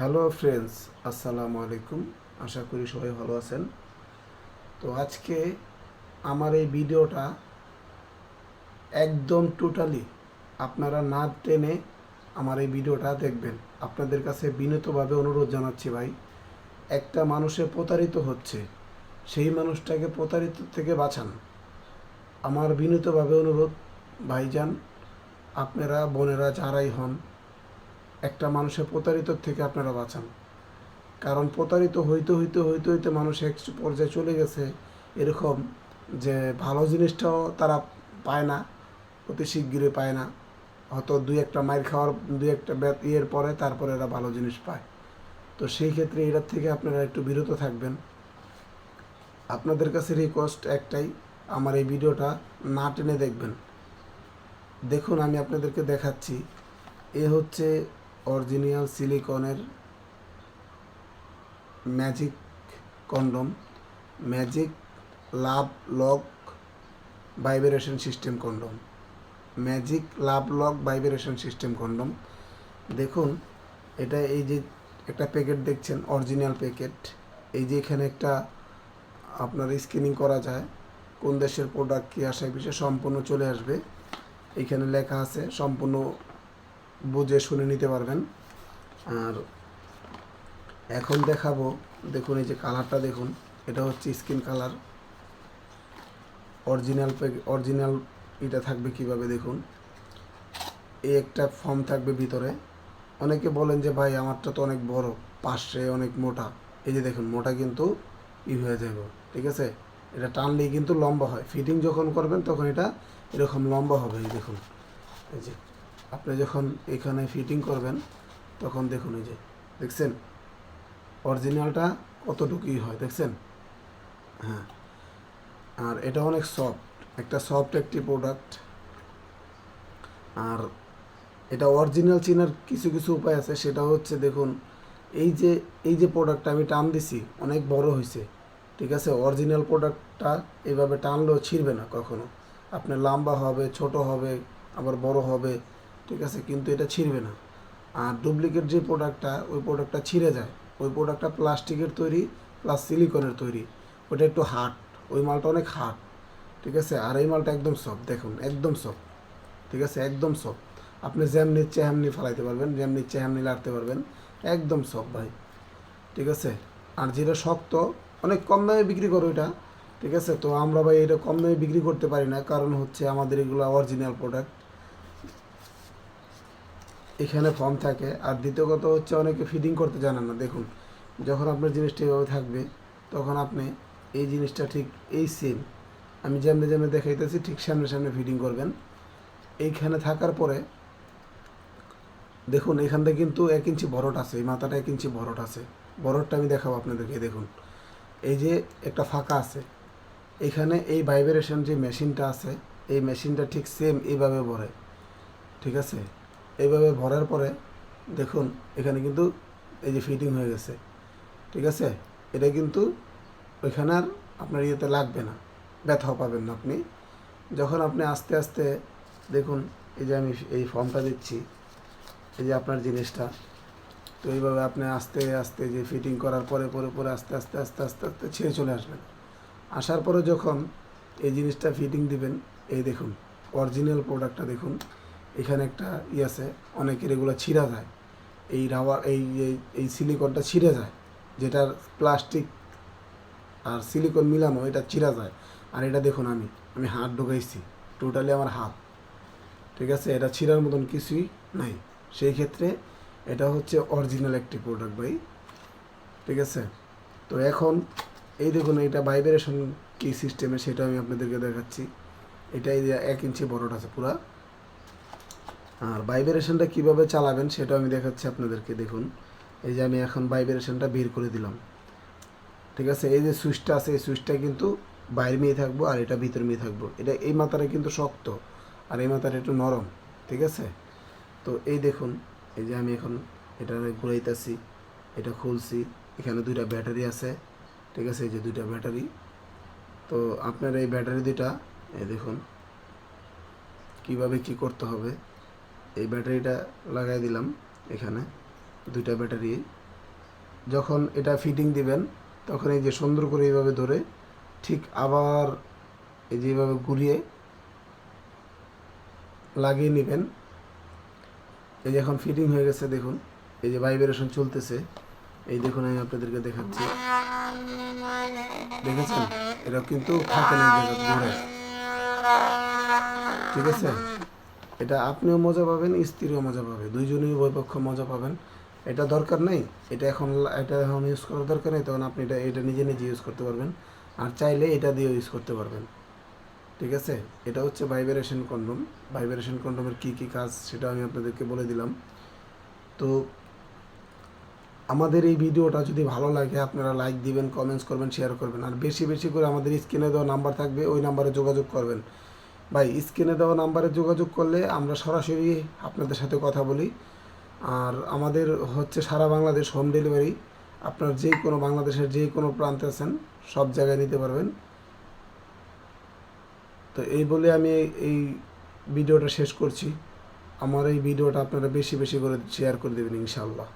Hello friends, আসসালামু আলাইকুম। আশা করি সবাই ভালো আছেন। তো আজকে আমার এই ভিডিওটা একদম টোটালি আপনারা না টেনে আমার এই ভিডিওটা দেখবেন। আপনাদের কাছে বিনীতভাবে অনুরোধ জানাচ্ছি ভাই, একটা মানুষে প্রতারিত হচ্ছে, সেই মানুষটাকে প্রতারিত থেকে বাঁচান। আমার বিনীতভাবে অনুরোধ, ভাইজান, আপনারা বোনেরা যারাই হন একটা মানুষের প্রতারিত থেকে আপনারা বাঁচান। কারণ প্রতারিত হইতে হইতে হইতে হইতে মানুষ এক পর্যায়ে চলে গেছে এরকম যে ভালো জিনিসটাও তারা পায় না, অতি শিগগিরই পায় না। হয়তো দুই একটা মাইর খাওয়ার, দুই একটা ব্যাত ইয়ের পরে তারপরে এরা ভালো জিনিস পায়। তো সেই ক্ষেত্রে এটার থেকে আপনারা একটু বিরত থাকবেন। আপনাদের কাছে রিকোয়েস্ট একটাই, আমার এই ভিডিওটা না টেনে দেখবেন। দেখুন, আমি আপনাদেরকে দেখাচ্ছি। এ হচ্ছে original সিলিকনের magic condom, magic love lock vibration system condom, magic love lock vibration system condom. দেখুন, এটা এই যে একটা প্যাকেট দেখছেন, অরিজিনাল প্যাকেট। এই যে এখানে একটা আপনার স্ক্রিনিং করা যায়, কোন দেশের প্রোডাক্ট কী আসে বিষয়ে সম্পূর্ণ চলে আসবে। এখানে লেখা আছে, সম্পূর্ণ বুঝে শুনে নিতে পারবেন। আর এখন দেখাবো, দেখুন এই যে কালারটা দেখুন, এটা হচ্ছে স্কিন কালার। অরিজিনাল অরিজিনাল এটা থাকবে কীভাবে দেখুন। এই একটা ফর্ম থাকবে ভিতরে। অনেকে বলেন যে, ভাই, আমারটা তো অনেক বড়, পাশে অনেক মোটা। এই যে দেখুন, মোটা কিন্তু ই হয়ে যাবে, ঠিক আছে? এটা টানলেই কিন্তু লম্বা হয়। ফিটিং যখন করবেন, তখন এটা এরকম লম্বা হবে, এই দেখুন। এই যে আপনি যখন এখানে ফিটিং করবেন, তখন দেখুন এই যে, দেখছেন? অরিজিনালটা কতটুকুই হয়, দেখছেন? হ্যাঁ। আর এটা অনেক সফট একটা সফট একটি প্রোডাক্ট আর এটা অরিজিনাল চিনার কিছু কিছু উপায় আছে, সেটা হচ্ছে দেখুন, এই যে এই যে প্রোডাক্টটা আমি টান দিছি, অনেক বড় হয়েছে ঠিক আছে? অরিজিনাল প্রোডাক্টটা এভাবে টানলেও ছিঁড়বে না কখনো। আপনার লম্বা হবে, ছোট হবে, আবার বড় হবে ঠিক আছে, কিন্তু এটা ছিঁড়বে না। আর ডুপ্লিকেট যে প্রোডাক্টটা ওই প্রোডাক্টটা ছিঁড়ে যায়। ওই প্রোডাক্টটা প্লাস্টিকের তৈরি প্লাস সিলিকনের তৈরি। ওটা একটু হার্ড ওই মালটা অনেক হার্ড ঠিক আছে? আর এই মালটা একদম সফট দেখুন, একদম সফট ঠিক আছে? একদম সফট আপনি যেমনি ইচ্ছে হেমনি ফেলাইতে পারবেন, যেমনি ইচ্ছে হেমনি লাড়তে পারবেন, একদম সফট ভাই। ঠিক আছে? আর যেটা শক্ত, অনেক কম দামে বিক্রি করো এটা। ঠিক আছে? তো আমরা ভাই এটা কম দামে বিক্রি করতে পারি না, কারণ হচ্ছে আমাদের এগুলো অরিজিনাল প্রোডাক্ট এখানে ফর্ম থাকে। আর দ্বিতীয় কথা হচ্ছে অনেকে ফিডিং করতে জানেন না। দেখুন, যখন আপনার জিনিসটা এভাবে থাকবে, তখন আপনি এই জিনিসটা ঠিক এই সেম আমি যেমনি যেমনি দেখাইতেছি, ঠিক সামনে সামনে ফিটিং করবেন। এইখানে থাকার পরে, দেখুন, এখানটা কিন্তু এক ইঞ্চি বড়ট আছে, এই মাথাটা এক ইঞ্চি বড়ট আছে। বড়টটা আমি দেখাবো আপনাদেরকে দেখুন। এই যে একটা ফাঁকা আছে, এখানে এই ভাইব্রেশন যে মেশিনটা আছে, এই মেশিনটা ঠিক সেম এইভাবে ভরে ঠিক আছে? এইভাবে ভরার পরে দেখুন, এখানে কিন্তু এই যে ফিটিং হয়ে গেছে। ঠিক আছে? এটা কিন্তু ওইখানে আর আপনার ইয়েতে লাগবে না, ব্যথাও পাবেন না আপনি। যখন আপনি আস্তে আস্তে দেখুন, এই যে আমি এই ফর্মটা দিচ্ছি, এই যে আপনার জিনিসটা, তো এইভাবে আপনি আস্তে আস্তে যে ফিটিং করার পরে পরে পরে আস্তে আস্তে আস্তে আস্তে আস্তে ছেড়ে চলে আসবেন। আসার পরে যখন এই জিনিসটা ফিটিং দিবেন, এই দেখুন অরিজিনাল প্রোডাক্টটা দেখুন এখানে একটা ই আছে অনেকের এগুলো ছিঁড়া যায়। এই রাবার এই, এই- সিলিকনটা ছিঁড়ে যায়, যেটার প্লাস্টিক আর সিলিকন মিলানো, এটা চিরা যায়। আর এটা দেখুন আমি আমি হাত ঢুকাইছি টোটালি আমার হাত। ঠিক আছে? এটা ছিঁড়ার মতন কিছুই নাই। সেই ক্ষেত্রে এটা হচ্ছে অরিজিনাল একটি প্রোডাক্ট ভাই। ঠিক আছে? তো এখন এই দেখুন, এটা ভাইব্রেশন কী সিস্টেমে সেটা আমি আপনাদেরকে দেখাচ্ছি। এটাই এক ইঞ্চি বড়টা আছে পুরা। আর ভাইব্রেশনটা কীভাবে চালাবেন সেটা আমি দেখাচ্ছি আপনাদেরকে, দেখুন। এই যে আমি এখন ভাইব্রেশনটা বের করে দিলাম। ঠিক আছে? এই যে সুইচটা আছে, এই সুইচটা কিন্তু বাইরে মেয়ে থাকব আর এটা ভিতর মেয়ে থাকব। এটা এই মাথাটা কিন্তু শক্ত আর এই মাথাটা একটু নরম, ঠিক আছে? তো এই দেখুন, এই যে আমি এখন এটা ঘুরাইতেছি, এটা খুলছি, এখানে দুইটা ব্যাটারি আছে, ঠিক আছে? এই যে দুইটা ব্যাটারি। তো আপনার এই ব্যাটারি দুইটা, এই দেখুন, কীভাবে কি করতে হবে? এই ব্যাটারিটা লাগাই দিলাম এখানে, দুইটা ব্যাটারি। যখন এটা ফিটিং দিবেন, তখন এই যে সুন্দর করে এইভাবে ধরে ঠিক আবার এই যে এইভাবে ঘুরিয়ে লাগিয়ে নেবেন। এই যে এখন ফিটিং হয়ে গেছে, দেখুন। এই যে ভাইব্রেশন চলতেছে। এই দেখুন, আমি আপনাদেরকে দেখাচ্ছি। দেখেছেন? এটা কিন্তু থাকে না ঠিক আছে? এটা আপনিও মজা পাবেন, স্ত্রীও মজা পাবে। দুইজনেই উভয় পক্ষ মজা পাবেন। এটা দরকার নেই। এটা এখন এটা এখন ইউজ করার দরকার নেই, তখন আপনি এটা এটা নিজে নিজে ইউজ করতে পারবেন। আর চাইলে এটা দিয়েও ইউজ করতে পারবেন। ঠিক আছে? এটা হচ্ছে ভাইব্রেশন কন্ডোম ভাইব্রেশন কন্ডোমের কী কী কাজ, সেটা আমি আপনাদেরকে বলে দিলাম। তো আমাদের এই ভিডিওটা যদি ভালো লাগে, আপনারা লাইক দিবেন কমেন্টস করবেন শেয়ার করবেন। আর বেশি বেশি করে আমাদের স্ক্রিনে দেওয়া নাম্বার থাকবে, ওই নাম্বারে যোগাযোগ করবেন। ভাই, স্ক্রিনে দেওয়া নাম্বারে যোগাযোগ করলে আমরা সরাসরি আপনাদের সাথে কথা বলি। আর আমাদের হচ্ছে সারা বাংলাদেশ হোম ডেলিভারি। আপনার যে কোনো বাংলাদেশের যে কোনো প্রান্তে আছেন, সব জায়গায় নিতে পারবেন। তো এই বলে আমি এই ভিডিওটা শেষ করছি। আমার এই ভিডিওটা আপনারা বেশি বেশি করে শেয়ার করে দেবেন ইনশাআল্লাহ।